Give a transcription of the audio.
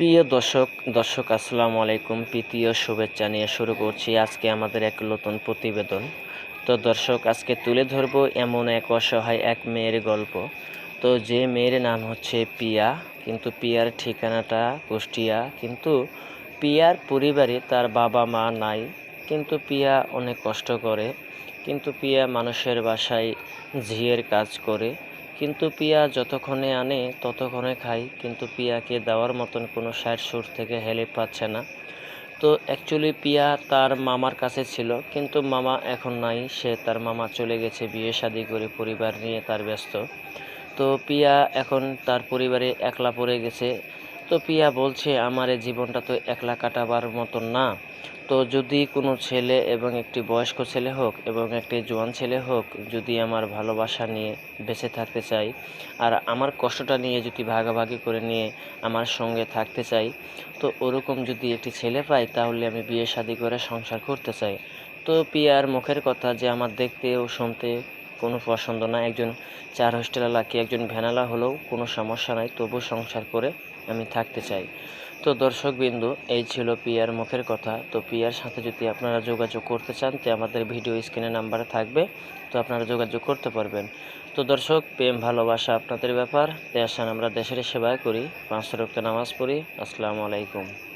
প্রিয় দর্শক দর্শক, আসসালামু আলাইকুম। প্রীতীয় শুভেচ্ছা নিয়ে শুরু করছি আজকে আমাদের এক নতুন প্রতিবেদন। তো দর্শক, আজকে তুলে ধরবো এমন এক অসহায় এক মেয়ের গল্প। তো যে মেয়ের নাম হচ্ছে পিয়া, কিন্তু পিয়ার ঠিকানাটা কুষ্টিয়া। কিন্তু পিয়ার পরিবারে তার বাবা মা নাই, কিন্তু পিয়া অনেক কষ্ট করে। কিন্তু পিয়া মানুষের বাসায় ঝিয়ের কাজ করে। কিন্তু পিয়া যতক্ষণে আনে, ততক্ষণে খাই কিন্তু পিয়াকে দেওয়ার মতন কোনো সাইড সুর থেকে হেল্প পাচ্ছে না। তো অ্যাকচুয়ালি পিয়া তার মামার কাছে ছিল, কিন্তু মামা এখন নাই। সে তার মামা চলে গেছে বিয়ে শাদি করে পরিবার নিয়ে, তার ব্যস্ত। তো পিয়া এখন তার পরিবারে একলা পড়ে গেছে। তো পিয়া বলছে, আমার এই জীবনটা তো একলা কাটাবার মতন না। তো যদি কোনো ছেলে এবং একটি বয়স্ক ছেলে হোক এবং একটি জোয়ান ছেলে হোক, যদি আমার ভালোবাসা নিয়ে বেঁচে থাকতে চাই আর আমার কষ্টটা নিয়ে যদি ভাগাভাগি করে নিয়ে আমার সঙ্গে থাকতে চাই, তো ওরকম যদি একটি ছেলে পাই, তাহলে আমি বিয়ে শাদি করে সংসার করতে চাই। তো পিয়ার মুখের কথা যে আমার দেখতে ও শুনতে কোনো পছন্দ না। একজন চার হোস্টেলালা কি একজন ভ্যানালা হলেও কোনো সমস্যা নাই তবু সংসার করে আমি থাকতে চাই। তো দর্শকবিন্দু, এই ছিল পিয়ার মুখের কথা। তো পিয়ার, সাথে যদি আপনারা যোগাযোগ করতে চান, তো আমাদের ভিডিও স্ক্রিনে নাম্বার থাকবে। তো আপনারা যোগাযোগ করতে পারবেন। তো দর্শক, প্রেম, ভালোবাসা আপনাদের ব্যাপার। তাই আমরা দেশের সেবা করি। পাঁচ রক্ত নামাজ পড়ি। আসসালামু আলাইকুম।